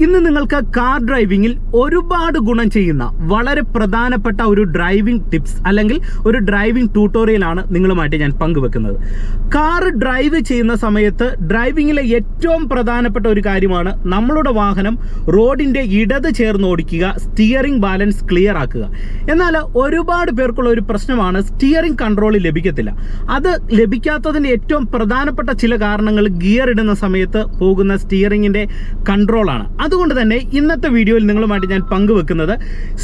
ഇന്ന് നിങ്ങൾക്ക് കാർ ഡ്രൈവിംഗിൽ ഒരുപാട് ഗുണം ചെയ്യുന്ന വളരെ പ്രധാനപ്പെട്ട ഒരു ഡ്രൈവിംഗ് ടിപ്സ് അല്ലെങ്കിൽ ഒരു ഡ്രൈവിംഗ് ട്യൂട്ടോറിയലാണ് നിങ്ങളുമായിട്ട് ഞാൻ പങ്കുവെക്കുന്നത്. കാർ ഡ്രൈവ് ചെയ്യുന്ന സമയത്ത് ഡ്രൈവിംഗിലെ ഏറ്റവും പ്രധാനപ്പെട്ട ഒരു കാര്യമാണ് നമ്മളുടെ വാഹനം റോഡിന്റെ ഇടത് ചേർന്ന് ഓടിക്കുക സ്റ്റിയറിംഗ് ബാലൻസ് ക്ലിയർ ആക്കുക. എന്നാൽ ഒരുപാട് പേർക്കുള്ള ഒരു പ്രശ്നമാണ് സ്റ്റിയറിംഗ് കൺട്രോൾ ലഭിക്കത്തില്ല. അത് ലഭിക്കാത്തതിന്റെ ഏറ്റവും പ്രധാനപ്പെട്ട ചില കാരണങ്ങൾ ഗിയർ ഇടുന്ന സമയത്ത് പോകുന്ന സ്റ്റിയറിംഗിന്റെ കൺട്രോളാണ് അതുകൊണ്ട് തന്നെ ഇന്നത്തെ വീഡിയോയിൽ നിങ്ങളുമായിട്ട് ഞാൻ പങ്കുവെക്കുന്നത്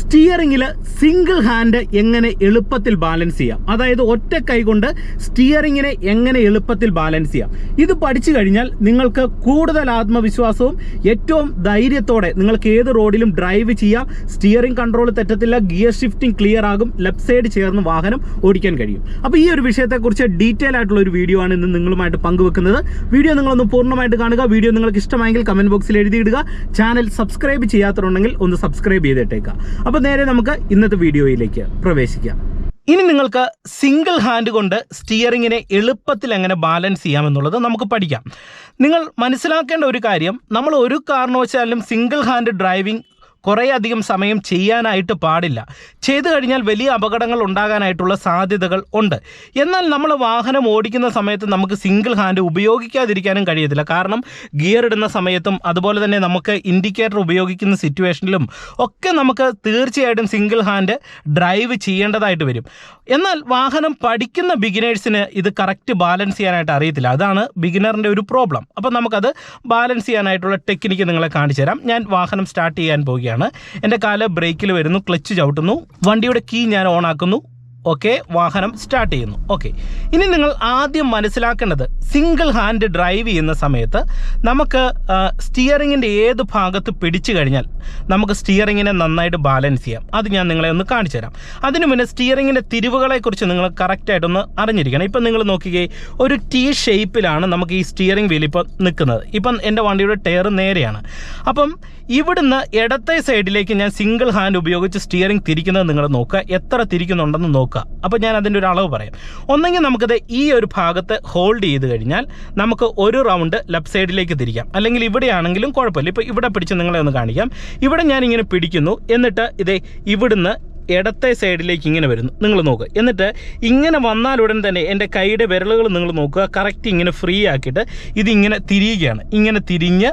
സ്റ്റിയറിംഗിൽ സിംഗിൾ ഹാൻഡ് എങ്ങനെ എളുപ്പത്തിൽ ബാലൻസ് ചെയ്യാം. അതായത് ഒറ്റ കൈ കൊണ്ട് സ്റ്റിയറിംഗിനെ എങ്ങനെ എളുപ്പത്തിൽ ബാലൻസ് ചെയ്യാം. ഇത് പഠിച്ചു കഴിഞ്ഞാൽ നിങ്ങൾക്ക് കൂടുതൽ ആത്മവിശ്വാസവും ഏറ്റവും ധൈര്യത്തോടെ നിങ്ങൾക്ക് ഏത് റോഡിലും ഡ്രൈവ് ചെയ്യാം. സ്റ്റിയറിംഗ് കൺട്രോൾ തെറ്റത്തില്ല ഗിയർ ഷിഫ്റ്റിംഗ് ക്ലിയർ ആകും ലെഫ്റ്റ് സൈഡ് ചേർന്ന് വാഹനം ഓടിക്കാൻ കഴിയും. അപ്പോൾ ഈ ഒരു വിഷയത്തെക്കുറിച്ച് ഡീറ്റെയിൽ ആയിട്ടുള്ള ഒരു വീഡിയോ ആണ് ഇന്ന് നിങ്ങളുമായിട്ട് പങ്കുവെക്കുന്നത്. വീഡിയോ നിങ്ങളൊന്ന് പൂർണമായിട്ട് കാണുക. വീഡിയോ നിങ്ങൾക്ക് ഇഷ്ടമായെങ്കിൽ കമന്റ് ബോക്സിൽ എഴുതിയിടുക. ചാനൽ സബ്സ്ക്രൈബ് ചെയ്യാത്തതുണ്ടെങ്കിൽ ഒന്ന് സബ്സ്ക്രൈബ് ചെയ്തിട്ടേക്കുക അപ്പോൾ നേരെ നമുക്ക് ഇന്നത്തെ വീഡിയോയിലേക്ക് പ്രവേശിക്കാം. ഇനി നിങ്ങൾക്ക് സിംഗിൾ ഹാൻഡ് കൊണ്ട് സ്റ്റിയറിങ്ങിനെ എളുപ്പത്തിൽ എങ്ങനെ ബാലൻസ് ചെയ്യാമെന്നുള്ളത് നമുക്ക് പഠിക്കാം. നിങ്ങൾ മനസ്സിലാക്കേണ്ട ഒരു കാര്യം നമ്മൾ ഒരു കാരണവശാലും സിംഗിൾ ഹാൻഡ് ഡ്രൈവിംഗ് കുറേ അധികം സമയം ചെയ്യാനായിട്ട് പാടില്ല. ചെയ്തു കഴിഞ്ഞാൽ വലിയ അപകടങ്ങൾ ഉണ്ടാകാനായിട്ടുള്ള സാധ്യതകൾ ഉണ്ട്. എന്നാൽ നമ്മൾ വാഹനം ഓടിക്കുന്ന സമയത്ത് നമുക്ക് സിംഗിൾ ഹാൻഡ് ഉപയോഗിക്കാതിരിക്കാനും കഴിയത്തില്ല. കാരണം ഗിയർ ഇടുന്ന സമയത്തും അതുപോലെ തന്നെ നമുക്ക് ഇൻഡിക്കേറ്റർ ഉപയോഗിക്കുന്ന സിറ്റുവേഷനിലും ഒക്കെ നമുക്ക് തീർച്ചയായിട്ടും സിംഗിൾ ഹാൻഡ് ഡ്രൈവ് ചെയ്യേണ്ടതായിട്ട് വരും. എന്നാൽ വാഹനം പഠിക്കുന്ന ബിഗിനേഴ്സിന് ഇത് കറക്റ്റ് ബാലൻസ് ചെയ്യാനായിട്ട് അറിയത്തില്ല. അതാണ് ബിഗിനറിന്റെ ഒരു പ്രോബ്ലം അപ്പോൾ നമുക്കത് ബാലൻസ് ചെയ്യാനായിട്ടുള്ള ടെക്നിക്ക് നിങ്ങളെ കാണിച്ചു തരാം. ഞാൻ വാഹനം സ്റ്റാർട്ട് ചെയ്യാൻ പോവുകയാണ് എന്റെ കാൽ ബ്രേക്കിൽ വരുന്നു ക്ലച്ച് ചവിട്ടുന്നു. വണ്ടിയുടെ കീ ഞാൻ ഓൺ ആക്കുന്നു ഓക്കെ വാഹനം സ്റ്റാർട്ട് ചെയ്യുന്നു. ഓക്കെ ഇനി നിങ്ങൾ ആദ്യം മനസ്സിലാക്കേണ്ടത് സിംഗിൾ ഹാൻഡ് ഡ്രൈവ് ചെയ്യുന്ന സമയത്ത് നമുക്ക് സ്റ്റിയറിങ്ങിന്റെ ഏത് ഭാഗത്ത് പിടിച്ചു കഴിഞ്ഞാൽ നമുക്ക് സ്റ്റിയറിങ്ങിനെ നന്നായിട്ട് ബാലൻസ് ചെയ്യാം. അത് ഞാൻ നിങ്ങളെ ഒന്ന് കാണിച്ചു തരാം. അതിനു മുന്നേ സ്റ്റിയറിങ്ങിന്റെ തിരിവുകളെക്കുറിച്ച് നിങ്ങൾ കറക്റ്റായിട്ടൊന്ന് അറിഞ്ഞിരിക്കണം. ഇപ്പം നിങ്ങൾ നോക്കിക്കേ ഒരു ടി ഷേപ്പിലാണ് നമുക്ക് ഈ സ്റ്റിയറിംഗ് വീൽ ഇപ്പോൾ നിൽക്കുന്നത്. ഇപ്പം എന്റെ വണ്ടിയുടെ ടയർ നേരെയാണ്. അപ്പം ഇവിടുന്ന് ഇടത്തെ സൈഡിലേക്ക് ഞാൻ സിംഗിൾ ഹാൻഡ് ഉപയോഗിച്ച് സ്റ്റിയറിംഗ് തിരിക്കുന്നത് നിങ്ങൾ നോക്കുക. എത്ര തിരിക്കുന്നുണ്ടെന്ന് നോക്കുക. അപ്പോൾ ഞാൻ അതിന്റെ ഒരു അളവ് പറയാം. ഒന്നെങ്കിൽ നമുക്കത് ഈ ഒരു ഭാഗത്ത് ഹോൾഡ് ചെയ്ത് കഴിഞ്ഞാൽ നമുക്ക് ഒരു റൗണ്ട് ലെഫ്റ്റ് സൈഡിലേക്ക് തിരിക്കാം. അല്ലെങ്കിൽ ഇവിടെയാണെങ്കിലും കുഴപ്പമില്ല. ഇപ്പോൾ ഇവിടെ പിടിച്ച് നിങ്ങളെ ഒന്ന് കാണിക്കാം. ഇവിടെ ഞാൻ ഇങ്ങനെ പിടിക്കുന്നു. എന്നിട്ട് ഇതേ ഇവിടുന്ന് ഇടത്തെ സൈഡിലേക്ക് ഇങ്ങനെ വരുന്നു. നിങ്ങൾ നോക്കുക എന്നിട്ട് ഇങ്ങനെ വന്നാലുടൻ തന്നെ എന്റെ കൈയുടെ വിരലുകൾ നിങ്ങൾ നോക്കുക. കറക്റ്റ് ഇങ്ങനെ ഫ്രീ ആക്കിയിട്ട് ഇതിങ്ങനെ തിരിയുകയാണ്. ഇങ്ങനെ തിരിഞ്ഞ്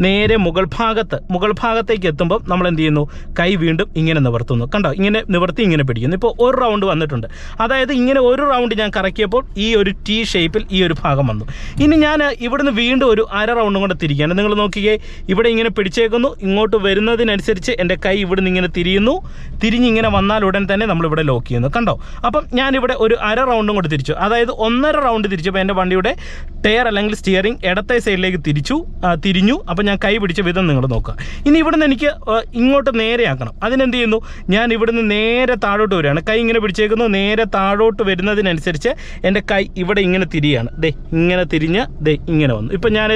നേരെ മുകൾ ഭാഗത്ത് മുകൾ ഭാഗത്തേക്ക് എത്തുമ്പോൾ നമ്മൾ എന്ത് ചെയ്യുന്നു? കൈ വീണ്ടും ഇങ്ങനെ നിവർത്തുന്നു. കണ്ടോ? ഇങ്ങനെ നിവർത്തി ഇങ്ങനെ പിടിക്കുന്നു. ഇപ്പോൾ ഒരു റൗണ്ട് വന്നിട്ടുണ്ട്. അതായത് ഇങ്ങനെ ഒരു റൗണ്ട് ഞാൻ കറക്കിയപ്പോൾ ഈ ഒരു ടി ഷേപ്പിൽ ഈ ഒരു ഭാഗം വന്നു. ഇനി ഞാൻ ഇവിടുന്ന് വീണ്ടും ഒരു അര റൗണ്ടും കൂടെ തിരിക്കുകയാണ്. നിങ്ങൾ നോക്കിയേ ഇവിടെ ഇങ്ങനെ പിടിച്ചേക്കുന്നു. ഇങ്ങോട്ട് വരുന്നതിനനുസരിച്ച് എന്റെ കൈ ഇവിടുന്ന് ഇങ്ങനെ തിരിയുന്നു. തിരിഞ്ഞിങ്ങനെ വന്നാൽ ഉടൻ തന്നെ നമ്മളിവിടെ ലോക്ക് ചെയ്യുന്നു. കണ്ടോ? അപ്പം ഞാനിവിടെ ഒരു അര റൗണ്ടും കൂടെ തിരിച്ചു. അതായത് ഒന്നര റൗണ്ട് തിരിച്ചപ്പോൾ എന്റെ വണ്ടിയുടെ ടയർ അല്ലെങ്കിൽ സ്റ്റിയറിംഗ് ഇടത്തെ സൈഡിലേക്ക് തിരിച്ചു തിരിഞ്ഞു. തിരിഞ്ഞു അപ്പോൾ ഞാൻ കൈ പിടിച്ച വിധം നിങ്ങൾ നോക്കുക. ഇനി ഇവിടുന്ന് എനിക്ക് ഇങ്ങോട്ട് നേരെയാക്കണം അതിനെന്ത് ചെയ്യുന്നു? ഞാൻ ഇവിടുന്ന് നേരെ താഴോട്ട് വരികയാണ്. കൈ ഇങ്ങനെ പിടിച്ചേക്കുന്നു. നേരെ താഴോട്ട് വരുന്നതിനനുസരിച്ച് എന്റെ കൈ ഇവിടെ ഇങ്ങനെ തിരിയാണ്. ദേ ഇങ്ങനെ തിരിഞ്ഞ് ദേ ഇങ്ങനെ വന്നു. ഇപ്പം ഞാൻ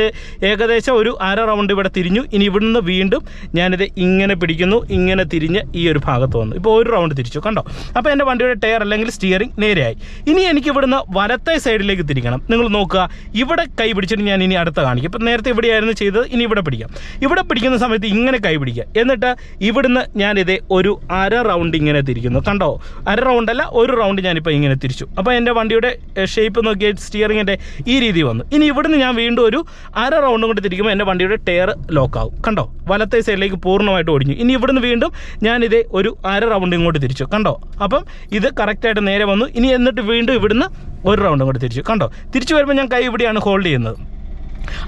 ഏകദേശം ഒരു അര റൗണ്ട് ഇവിടെ തിരിഞ്ഞു. ഇനി ഇവിടുന്ന് വീണ്ടും ഞാനിത് ഇങ്ങനെ പിടിക്കുന്നു. ഇങ്ങനെ തിരിഞ്ഞ് ഈ ഒരു ഭാഗത്ത് വന്നു. ഇപ്പോൾ ഒരു റൗണ്ട് തിരിച്ചു. കണ്ടോ? അപ്പോൾ എന്റെ വണ്ടിയുടെ ടയർ അല്ലെങ്കിൽ സ്റ്റിയറിംഗ് നേരെയായി. ഇനി എനിക്ക് ഇവിടുന്ന് വലത്തെ സൈഡിലേക്ക് തിരിക്കണം. നിങ്ങൾ നോക്കുക. ഇവിടെ കൈ പിടിച്ചിട്ട് ഞാൻ ഇനി അടുത്ത കാണിക്കും. ഇപ്പം നേരത്തെ ഇവിടെയായിരുന്നു ചെയ്തത്. ഇനി ഇവിടെ പിടിക്കാം. ഇവിടെ പിടിക്കുന്ന സമയത്ത് ഇങ്ങനെ കൈ പിടിക്കുക. എന്നിട്ട് ഇവിടുന്ന് ഞാനിത് ഒരു അര റൗണ്ട് ഇങ്ങനെ തിരിക്കുന്നു. കണ്ടോ? അര റൗണ്ട് അല്ല ഒരു റൗണ്ട് ഞാനിപ്പോൾ ഇങ്ങനെ തിരിച്ചു. അപ്പോൾ എന്റെ വണ്ടിയുടെ ഷേപ്പ് നോക്കിയ സ്റ്റിയറിങ്ങിന്റെ ഈ രീതി വന്നു. ഇനി ഇവിടുന്ന് ഞാൻ വീണ്ടും ഒരു അര റൗണ്ട് കൊണ്ട് തിരിക്കുമ്പോൾ എന്റെ വണ്ടിയുടെ ടയർ ലോക്കാവും കണ്ടോ? വലത്തെ സൈഡിലേക്ക് പൂർണമായിട്ട് ഒടിഞ്ഞു. ഇനി ഇവിടുന്ന് വീണ്ടും ഞാനിത് ഒരു അര റൗണ്ട് ഇങ്ങോട്ട് തിരിച്ചു. കണ്ടോ? അപ്പം ഇത് കറക്റ്റായിട്ട് നേരെ വന്നു. ഇനി എന്നിട്ട് വീണ്ടും ഇവിടുന്ന് ഒരു റൗണ്ടും കൂടി തിരിച്ചു. കണ്ടോ? തിരിച്ചു വരുമ്പോൾ ഞാൻ കൈ ഇവിടെയാണ് ഹോൾഡ് ചെയ്യുന്നത്.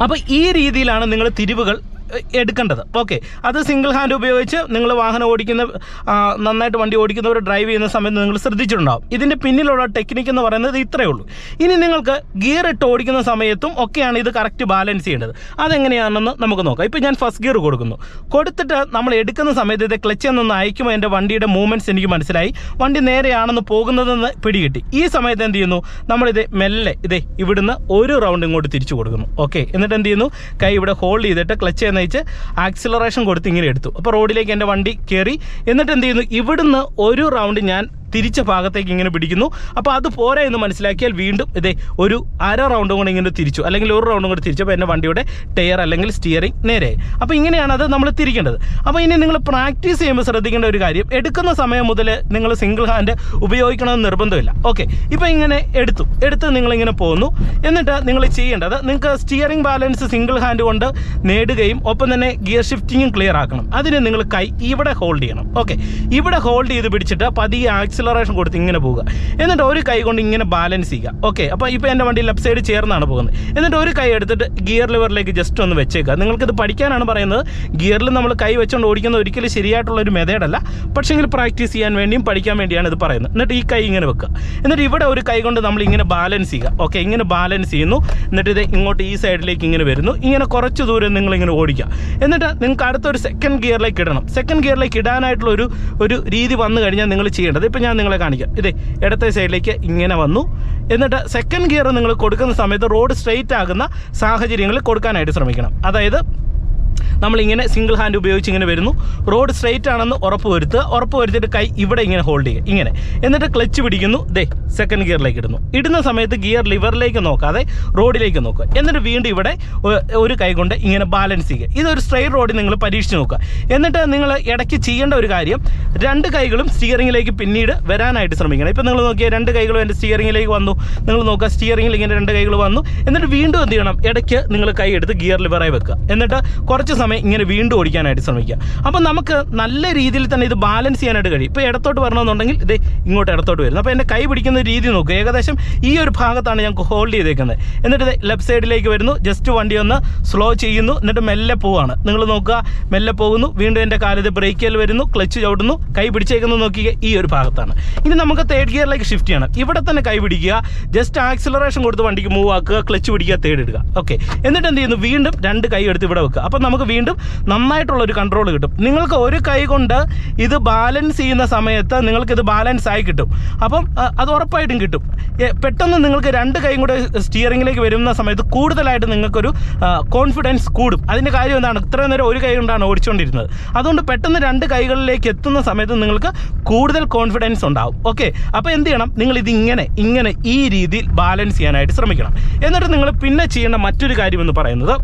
അപ്പോൾ ഈ രീതിയിലാണ് നിങ്ങൾ തിരിവുകൾ എടുക്കേണ്ടത്. ഓക്കെ. അത് സിംഗിൾ ഹാൻഡ് ഉപയോഗിച്ച് നിങ്ങൾ വാഹനം ഓടിക്കുന്ന നന്നായിട്ട് വണ്ടി ഓടിക്കുന്നവർ ഡ്രൈവ് ചെയ്യുന്ന സമയത്ത് നിങ്ങൾ ശ്രദ്ധിച്ചിട്ടുണ്ടാവും. ഇതിന്റെ പിന്നിലുള്ള ടെക്നിക്ക് എന്ന് പറയുന്നത് ഇത്രയേ ഉള്ളൂ. ഇനി നിങ്ങൾക്ക് ഗിയർ ഇട്ട് ഓടിക്കുന്ന സമയത്തും ഒക്കെയാണ് ഇത് കറക്റ്റ് ബാലൻസ് ചെയ്യേണ്ടത്. അതെങ്ങനെയാണെന്ന് നമുക്ക് നോക്കാം. ഇപ്പോൾ ഞാൻ ഫസ്റ്റ് ഗിയർ കൊടുക്കുന്നു. കൊടുത്തിട്ട് നമ്മൾ എടുക്കുന്ന സമയത്ത് ഇത് ക്ലച്ച് എന്നൊന്ന് അയക്കുമ്പോൾ എന്റെ വണ്ടിയുടെ മൂവ്മെന്റ്സ് എനിക്ക് മനസ്സിലായി. വണ്ടി നേരെയാണെന്ന് പോകുന്നതെന്ന് പിടികിട്ടി. ഈ സമയത്ത് എന്ത് ചെയ്യുന്നു? നമ്മളിത് മെല്ലെ ഇതേ ഇവിടുന്ന് ഒരു റൗണ്ട് ഇങ്ങോട്ട് തിരിച്ചു കൊടുക്കുന്നു. ഓക്കെ. എന്നിട്ട് എന്ത് ചെയ്യുന്നു? കൈ ഇവിടെ ഹോൾഡ് ചെയ്തിട്ട് ക്ലച്ച് എന്ന് വെച്ച് ആക്സിലറേഷൻ കൊടുത്ത് ഇങ്ങനെ എടുത്തു. അപ്പോൾ റോഡിലേക്ക് എന്റെ വണ്ടി കയറി എന്നിട്ട് എന്ത് ചെയ്യുന്നു? ഇവിടുന്ന് ഒരു റൗണ്ട് ഞാൻ തിരിച്ച ഭാഗത്തേക്ക് ഇങ്ങനെ പിടിക്കുന്നു. അപ്പോൾ അത് പോരാ എന്ന് മനസ്സിലാക്കിയാൽ വീണ്ടും ഇതേ ഒരു അര റൗണ്ടും കൂടെ ഇങ്ങനെ തിരിച്ചു. അല്ലെങ്കിൽ ഒരു റൗണ്ടും കൂടെ തിരിച്ചപ്പോൾ എന്റെ വണ്ടിയുടെ ടയർ അല്ലെങ്കിൽ സ്റ്റിയറിംഗ് നേരെ. അപ്പോൾ ഇങ്ങനെയാണ് അത് നമ്മൾ തിരിക്കേണ്ടത്. അപ്പോൾ ഇനി നിങ്ങൾ പ്രാക്ടീസ് ചെയ്യുമ്പോൾ ശ്രദ്ധിക്കേണ്ട ഒരു കാര്യം എടുക്കുന്ന സമയം മുതൽ നിങ്ങൾ സിംഗിൾ ഹാൻഡ് ഉപയോഗിക്കണമെന്ന് നിർബന്ധമില്ല. ഓക്കെ ഇപ്പോൾ ഇങ്ങനെ എടുത്തു. എടുത്ത് നിങ്ങളിങ്ങനെ പോകുന്നു എന്നിട്ട് നിങ്ങൾ ചെയ്യേണ്ടത് നിങ്ങൾക്ക് സ്റ്റിയറിംഗ് ബാലൻസ് സിംഗിൾ ഹാൻഡ് കൊണ്ട് നേടുകയും ഒപ്പം തന്നെ ഗിയർ ഷിഫ്റ്റിങ്ങും ക്ലിയർ ആക്കണം. അതിന് നിങ്ങൾ കൈ ഇവിടെ ഹോൾഡ് ചെയ്യണം. ഓക്കെ ഇവിടെ ഹോൾഡ് ചെയ്ത് പിടിച്ചിട്ട് പതിയെ ആക്സിലറേഷൻ കൊടുത്ത് ഇങ്ങനെ പോവുക. എന്നിട്ട് ഒരു കൈ കൊണ്ട് ഇങ്ങനെ ബാലൻസ് ചെയ്യുക. ഓക്കെ അപ്പോൾ ഇപ്പോൾ എന്റെ വണ്ടി ലെഫ്റ്റ് സൈഡ് ചേർന്നാണ് പോകുന്നത്. എന്നിട്ട് ഒരു കൈ എടുത്തിട്ട് ഗിയർ ലിവറിലേക്ക് ജസ്റ്റ് ഒന്ന് വെച്ചേക്കുക. നിങ്ങൾക്കിത് പഠിക്കാനാണ് പറയുന്നത്. ഗിയറിൽ നമ്മൾ കൈ വെച്ചുകൊണ്ട് ഓടിക്കുന്ന ഒരിക്കലും ശരിയായിട്ടുള്ള ഒരു മെതേഡല്ല പക്ഷേങ്കിൽ പ്രാക്ടീസ് ചെയ്യാൻ വേണ്ടിയും പഠിക്കാൻ വേണ്ടിയാണ് ഇത് പറയുന്നത്. എന്നിട്ട് ഈ കൈ ഇങ്ങനെ വെക്കുക. എന്നിട്ട് ഇവിടെ ഒരു കൈ കൊണ്ട് നമ്മൾ ഇങ്ങനെ ബാലൻസ് ചെയ്യുക. ഓക്കെ ഇങ്ങനെ ബാലൻസ് ചെയ്യുന്നു. എന്നിട്ട് ഇത് ഇങ്ങോട്ട് ഈ സൈഡിലേക്ക് ഇങ്ങനെ വരുന്നു. ഇങ്ങനെ കുറച്ച് ദൂരം നിങ്ങൾ ഇങ്ങനെ ഓടിക്കുക. എന്നിട്ട് നിങ്ങൾക്ക് അടുത്തൊരു സെക്കൻഡ് ഗിയറിലേക്ക് ഇടണം. സെക്കൻഡ് ഗിയറിലേക്ക് ഇടാനായിട്ടുള്ള ഒരു ഒരു രീതി വന്നു കഴിഞ്ഞാൽ നിങ്ങൾ ചെയ്യേണ്ടത്. ഇപ്പം ഞാൻ നിങ്ങളെ കാണിക്കാം. ഇതേ ഇടത്തെ സൈഡിലേക്ക് ഇങ്ങനെ വന്നു. എന്നിട്ട് സെക്കൻഡ് ഗിയർ നിങ്ങൾ കൊടുക്കുന്ന സമയത്ത് റോഡ് സ്ട്രെയിറ്റ് ആകുന്ന സാഹചര്യങ്ങളിൽ കൊടുക്കാനായിട്ട് ശ്രമിക്കണം. അതായത് നമ്മളിങ്ങനെ സിംഗിൾ ഹാൻഡ് ഉപയോഗിച്ച് ഇങ്ങനെ വരുന്നു. റോഡ് സ്ട്രെയിറ്റ് ആണെന്ന് ഉറപ്പ് വരുത്തുക ഉറപ്പ് വരുത്തിയിട്ട് കൈ ഇവിടെ ഇങ്ങനെ ഹോൾഡ് ചെയ്യുക. ഇങ്ങനെ. എന്നിട്ട് ക്ലച്ച് പിടിക്കുന്നു. ദേ സെക്കൻഡ് ഗിയറിലേക്ക് ഇടുന്നു. ഇടുന്ന സമയത്ത് ഗിയർ ലിവറിലേക്ക് നോക്കാതെ റോഡിലേക്ക് നോക്കുക. എന്നിട്ട് വീണ്ടും ഇവിടെ ഒരു കൈ കൊണ്ട് ഇങ്ങനെ ബാലൻസ് ചെയ്യുക. ഇതൊരു സ്ട്രെയിറ്റ് റോഡിൽ നിങ്ങൾ പരീക്ഷിച്ച് നോക്കുക. എന്നിട്ട് നിങ്ങൾ ഇടയ്ക്ക് ചെയ്യേണ്ട ഒരു കാര്യം രണ്ട് കൈകളും സ്റ്റിയറിംഗിലേക്ക് പിന്നീട് വരാനായിട്ട് ശ്രമിക്കണം. ഇപ്പോൾ നിങ്ങൾ നോക്കിയാൽ രണ്ട് കൈകളും എന്റെ സ്റ്റിയറിംഗിലേക്ക് വന്നു. നിങ്ങൾ നോക്കുക സ്റ്റിയറിംഗിൽ ഇങ്ങനെ രണ്ട് കൈകൾ വന്നു. എന്നിട്ട് വീണ്ടും എന്ത് ചെയ്യണം? ഇടയ്ക്ക് നിങ്ങൾ കൈ എടുത്ത് ഗിയർ ലിവറായി വെക്കുക. എന്നിട്ട് കുറച്ച് സമയം ഇങ്ങനെ വീണ്ടും ഓടിക്കാനായിട്ട് ശ്രമിക്കുക. അപ്പോൾ നമുക്ക് നല്ല രീതിയിൽ തന്നെ ഇത് ബാലൻസ് ചെയ്യാനായിട്ട് കഴിയും. ഇപ്പോൾ ഇടത്തോട്ട് വരണമെന്നുണ്ടെങ്കിൽ ഇത് ഇങ്ങോട്ട് ഇടത്തോട്ട് വരുന്നു അപ്പോൾ എന്റെ കൈ പിടിക്കുന്ന രീതി നോക്കുക. ഏകദേശം ഈ ഒരു ഭാഗത്താണ് ഞങ്ങൾക്ക് ഹോൾഡ് ചെയ്തേക്കുന്നത്. എന്നിട്ട് ലെഫ്റ്റ് സൈഡിലേക്ക് വരുന്നു. ജസ്റ്റ് വണ്ടി ഒന്ന് സ്ലോ ചെയ്യുന്നു. എന്നിട്ട് മെല്ലെ പോവാണ്. നിങ്ങൾ നോക്കുക. മെല്ലെ പോകുന്നു. വീണ്ടും എന്റെ കാലത്ത് ബ്രേക്കിൽ വരുന്നു. ക്ലച്ച് ചവിടുന്നു കൈ പിടിച്ചേക്കുന്നത് നോക്കിയ ഈ ഒരു ഭാഗത്താണ്. ഇനി നമുക്ക് തേർഡ് ഗിയറിലേക്ക് ഷിഫ്റ്റ് ചെയ്യണം. ഇവിടെ തന്നെ കൈ പിടിക്കുക. ജസ്റ്റ് ആക്സിലറേഷൻ കൊടുത്ത് വണ്ടിക്ക് മൂവ് ആക്കുക. ക്ലച്ച് പിടിക്കുക തേർഡ് ഇടുക. ഓക്കെ എന്നിട്ട് എന്ത് ചെയ്യുന്നു? വീണ്ടും രണ്ട് കൈ എടുത്ത് ഇവിടെ വെക്കുക. അപ്പം നമുക്ക് വീണ്ടും നന്നായിട്ടുള്ള ഒരു കൺട്രോൾ കിട്ടും. നിങ്ങൾക്ക് ഒരു കൈ കൊണ്ട് ഇത് ബാലൻസ് ചെയ്യുന്ന സമയത്ത് നിങ്ങൾക്ക് ഇത് ബാലൻസ് ആയി കിട്ടും. അപ്പം അത് ഉറപ്പായിട്ടും കിട്ടും. പെട്ടെന്ന് നിങ്ങൾക്ക് രണ്ട് കൈയും കൂടെ സ്റ്റിയറിംഗിലേക്ക് വരുന്ന സമയത്ത് കൂടുതലായിട്ട് നിങ്ങൾക്കൊരു കോൺഫിഡൻസ് കൂടും. അതിന്റെ കാര്യം എന്താണ്? ഇത്രയും നേരം ഒരു കൈ കൊണ്ടാണ് ഓടിച്ചുകൊണ്ടിരുന്നത് അതുകൊണ്ട് പെട്ടെന്ന് രണ്ട് കൈകളിലേക്ക് എത്തുന്ന സമയത്ത് നിങ്ങൾക്ക് കൂടുതൽ കോൺഫിഡൻസ് ഉണ്ടാവും. ഓക്കെ? അപ്പോൾ എന്ത് ചെയ്യണം? നിങ്ങൾ ഇതിങ്ങനെ ഇങ്ങനെ ഈ രീതിയിൽ ബാലൻസ് ചെയ്യാനായിട്ട് ശ്രമിക്കണം. എന്നിട്ട് നിങ്ങൾ പിന്നെ ചെയ്യേണ്ട മറ്റൊരു കാര്യം എന്ന് പറയുന്നത്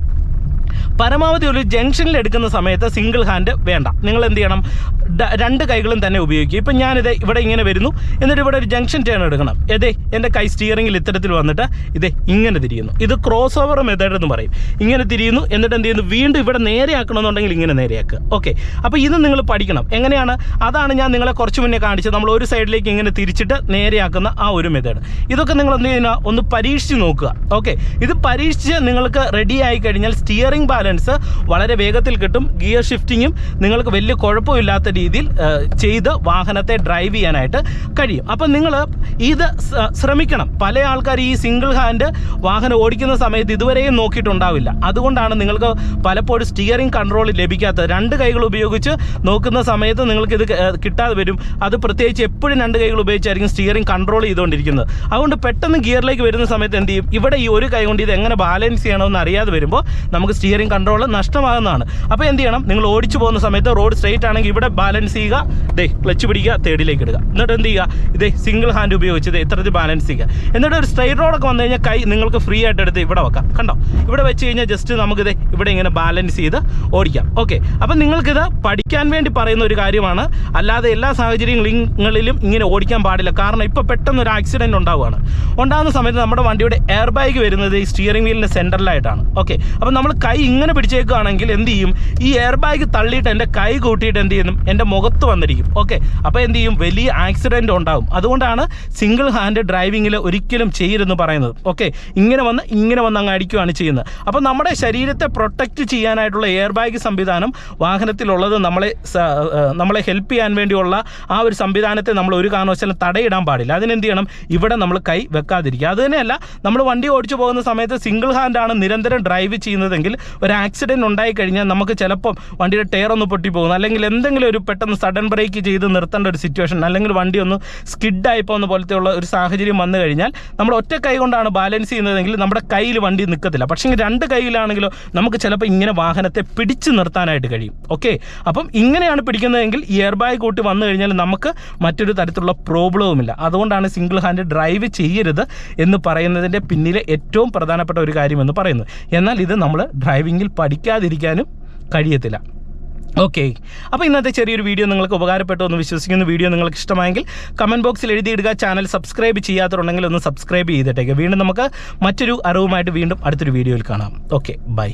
പരമാവധി ഒരു ജംഗ്ഷനിൽ എടുക്കുന്ന സമയത്ത് സിംഗിൾ ഹാൻഡ് വേണ്ട. നിങ്ങൾ എന്ത് ചെയ്യണം? രണ്ട് കൈകളും തന്നെ ഉപയോഗിക്കുക ഇപ്പം ഞാനിത് ഇവിടെ ഇങ്ങനെ വരുന്നു. എന്നിട്ട് ഇവിടെ ഒരു ജംഗ്ഷൻ ടേൺ എടുക്കണം. ഇതേ എന്റെ കൈ സ്റ്റിയറിംഗിൽ ഇത്തരത്തിൽ വന്നിട്ട് ഇതേ ഇങ്ങനെ തിരിയുന്നു. ഇത് ക്രോസ് ഓവർ മെത്തേഡ് എന്ന് പറയും. ഇങ്ങനെ തിരിയുന്നു എന്നിട്ട് എന്ത് ചെയ്യുന്നു? വീണ്ടും ഇവിടെ നേരെയാക്കണമെന്നുണ്ടെങ്കിൽ ഇങ്ങനെ നേരെയാക്കുക ഓക്കെ അപ്പോൾ ഇത് നിങ്ങൾ പഠിക്കണം. എങ്ങനെയാണ്? അതാണ് ഞാൻ നിങ്ങളെ കുറച്ച് മുന്നേ കാണിച്ചത്. നമ്മൾ ഒരു സൈഡിലേക്ക് ഇങ്ങനെ തിരിച്ചിട്ട് നേരെയാക്കുന്ന ആ ഒരു മെത്തേഡ് ഇതൊക്കെ നിങ്ങൾ എന്ത് ചെയ്യുന്ന? ഒന്ന് പരീക്ഷിച്ച് നോക്കുക. ഓക്കെ ഇത് പരീക്ഷിച്ച് നിങ്ങൾക്ക് റെഡി ആയി കഴിഞ്ഞാൽ സ്റ്റിയറിംഗ് ബാലൻസ് വളരെ വേഗത്തിൽ കിട്ടും. ഗിയർ ഷിഫ്റ്റിങ്ങും നിങ്ങൾക്ക് വലിയ കുഴപ്പമില്ലാത്ത രീതിയിൽ ചെയ്ത് വാഹനത്തെ ഡ്രൈവ് ചെയ്യാനായിട്ട് കഴിയും. അപ്പം നിങ്ങൾ ഇത് ശ്രമിക്കണം. പല ആൾക്കാർ ഈ സിംഗിൾ ഹാൻഡ് വാഹനം ഓടിക്കുന്ന സമയത്ത് ഇതുവരെയും നോക്കിയിട്ടുണ്ടാവില്ല. അതുകൊണ്ടാണ് നിങ്ങൾക്ക് പലപ്പോഴും സ്റ്റിയറിംഗ് കൺട്രോൾ ലഭിക്കാത്തത്. രണ്ട് കൈകൾ ഉപയോഗിച്ച് നോക്കുന്ന സമയത്ത് നിങ്ങൾക്ക് ഇത് കിട്ടാതെ വരും. അത് പ്രത്യേകിച്ച് എപ്പോഴും രണ്ട് കൈകൾ ഉപയോഗിച്ചായിരിക്കും സ്റ്റിയറിംഗ് കൺട്രോൾ ചെയ്തുകൊണ്ടിരിക്കുന്നത്. അതുകൊണ്ട് പെട്ടെന്ന് ഗിയറിലേക്ക് വരുന്ന സമയത്ത് എന്ത് ചെയ്യും? ഇവിടെ ഈ ഒരു കൈ കൊണ്ട് ഇത് എങ്ങനെ ബാലൻസ് ചെയ്യണമെന്ന് അറിയാതെ വരുമ്പോൾ നമുക്ക് സ്റ്റിയറിംഗ് കൺട്രോൾ നഷ്ടമാകുന്നതാണ്. അപ്പോൾ എന്ത് ചെയ്യണം? നിങ്ങൾ ഓടിച്ചു പോകുന്ന സമയത്ത് റോഡ് സ്ട്രെയിറ്റ് ആണെങ്കിൽ ഇവിടെ ബാലൻസ് ചെയ്യുക. ദേ ക്ലച്ച് പിടിക്കുക തേർഡിലേക്ക് ഇടുക. എന്നിട്ട് എന്ത് ചെയ്യുക? ഇതേ സിംഗിൾ ഹാൻഡ് ഉപയോഗിച്ച് ഇത് ഇത്തരത്തിൽ ബാലൻസ് ചെയ്യുക. എന്നിട്ട് ഒരു സ്ട്രൈറ്റ് റോഡൊക്കെ വന്നു കഴിഞ്ഞാൽ കൈ നിങ്ങൾക്ക് ഫ്രീ ആയിട്ട് എടുത്ത് ഇവിടെ വെക്കാം. കണ്ടോ? ഇവിടെ വെച്ച് കഴിഞ്ഞാൽ ജസ്റ്റ് നമുക്കിത് ഇവിടെ ഇങ്ങനെ ബാലൻസ് ചെയ്ത് ഓടിക്കാം. ഓക്കെ അപ്പം നിങ്ങൾക്കിത് പഠിക്കാൻ വേണ്ടി പറയുന്ന ഒരു കാര്യമാണ്. അല്ലാതെ എല്ലാ സാഹചര്യങ്ങളിലും ഇങ്ങനെ ഓടിക്കാൻ പാടില്ല. കാരണം ഇപ്പോൾ പെട്ടെന്ന് ഒരു ആക്സിഡന്റ് ഉണ്ടാവുകയാണ്. ഉണ്ടാകുന്ന സമയത്ത് നമ്മുടെ വണ്ടിയുടെ എയർ ബാഗ് വരുന്നത് ഈ സ്റ്റിയറിംഗ് വീലിന്റെ സെന്ററിലായിട്ടാണ് ഓക്കെ അപ്പം നമ്മൾ കൈ ഇങ്ങനെ പിടിച്ചേക്കുകയാണെങ്കിൽ എന്ത് ചെയ്യും? ഈ എയർ ബാഗ് തള്ളിയിട്ട് എന്റെ കൈ കൂട്ടിയിട്ട് എന്ത് ചെയ്യുന്നു? എന്റെ മുഖത്ത് വന്നിരിക്കും. ഓക്കെ അപ്പോൾ എന്ത് ചെയ്യും? വലിയ ആക്സിഡന്റ് ഉണ്ടാകും. അതുകൊണ്ടാണ് സിംഗിൾ ഹാൻഡ് ഡ്രൈവിങ്ങിൽ ഒരിക്കലും ചെയ്യരുതെന്ന് പറയുന്നത്. ഓക്കെ ഇങ്ങനെ വന്ന് ഇങ്ങനെ വന്ന് അങ്ങ് അടിക്കുകയാണ് ചെയ്യുന്നത്. അപ്പോൾ നമ്മുടെ ശരീരത്തെ പ്രൊട്ടക്റ്റ് ചെയ്യാനായിട്ടുള്ള എയർ ബാഗ് സംവിധാനം വാഹനത്തിലുള്ളത് നമ്മളെ നമ്മളെ ഹെൽപ്പ് ചെയ്യാൻ വേണ്ടിയുള്ള ആ ഒരു സംവിധാനത്തെ നമ്മൾ ഒരു കാരണവശാലും തടയിടാൻ പാടില്ല. അതിനെന്ത് ചെയ്യണം? ഇവിടെ നമ്മൾ കൈ വെക്കാതിരിക്കുക. അത് തന്നെയല്ല നമ്മൾ വണ്ടി ഓടിച്ചു പോകുന്ന സമയത്ത് സിംഗിൾ ഹാൻഡാണ് നിരന്തരം ഡ്രൈവ് ചെയ്യുന്നതെങ്കിൽ ഒരു ആക്സിഡന്റ് ഉണ്ടായി കഴിഞ്ഞാൽ നമുക്ക് ചിലപ്പം വണ്ടിയുടെ ടയർ ഒന്ന് പൊട്ടി പോകുന്നു അല്ലെങ്കിൽ എന്തെങ്കിലും ഒരു പെട്ടെന്ന് സഡൻ ബ്രേക്ക് ചെയ്ത് നിർത്തേണ്ട ഒരു സിറ്റുവേഷൻ അല്ലെങ്കിൽ വണ്ടി ഒന്ന് സ്കിഡ് ആയി പോകുന്ന പോലത്തെ ഉള്ള ഒരു സാഹചര്യം വന്നു കഴിഞ്ഞാൽ നമ്മൾ ഒറ്റ കൈ കൊണ്ടാണ് ബാലൻസ് ചെയ്യുന്നതെങ്കിൽ നമ്മുടെ കയ്യിൽ വണ്ടി നിൽക്കത്തില്ല. പക്ഷേ രണ്ട് കൈയിലാണെങ്കിലോ നമുക്ക് ചിലപ്പോൾ ഇങ്ങനെ വാഹനത്തെ പിടിച്ചു നിർത്താനായിട്ട് കഴിയും. ഓക്കെ അപ്പം ഇങ്ങനെയാണ് പിടിക്കുന്നതെങ്കിൽ ഇയർ ബാഗ് കൂട്ടി വന്നു കഴിഞ്ഞാൽ നമുക്ക് മറ്റൊരു തരത്തിലുള്ള പ്രോബ്ലവുമില്ല അതുകൊണ്ടാണ് സിംഗിൾ ഹാൻഡ് ഡ്രൈവ് ചെയ്യരുത് എന്ന് പറയുന്നതിന്റെ പിന്നിലെ ഏറ്റവും പ്രധാനപ്പെട്ട ഒരു കാര്യമെന്ന് പറയുന്നത്. എന്നാൽ ഇത് നമ്മൾ ഡ്രൈവിങ്ങിൽ പഠിക്കാതിരിക്കാനും കഴിയത്തില്ല. ഓക്കെ അപ്പോൾ ഇന്നത്തെ ചെറിയൊരു വീഡിയോ നിങ്ങൾക്ക് ഉപകാരപ്പെട്ടു എന്ന് വിശ്വസിക്കുന്ന. വീഡിയോ നിങ്ങൾക്ക് ഇഷ്ടമായെങ്കിൽ കമന്റ് ബോക്സിൽ എഴുതിയിടുക ചാനൽ സബ്സ്ക്രൈബ് ചെയ്യാത്തതുണ്ടെങ്കിൽ ഒന്ന് സബ്സ്ക്രൈബ് ചെയ്തിട്ടേക്ക്. വീണ്ടും നമുക്ക് മറ്റൊരു അറിവുമായിട്ട് വീണ്ടും അടുത്തൊരു വീഡിയോയിൽ കാണാം. Okay bye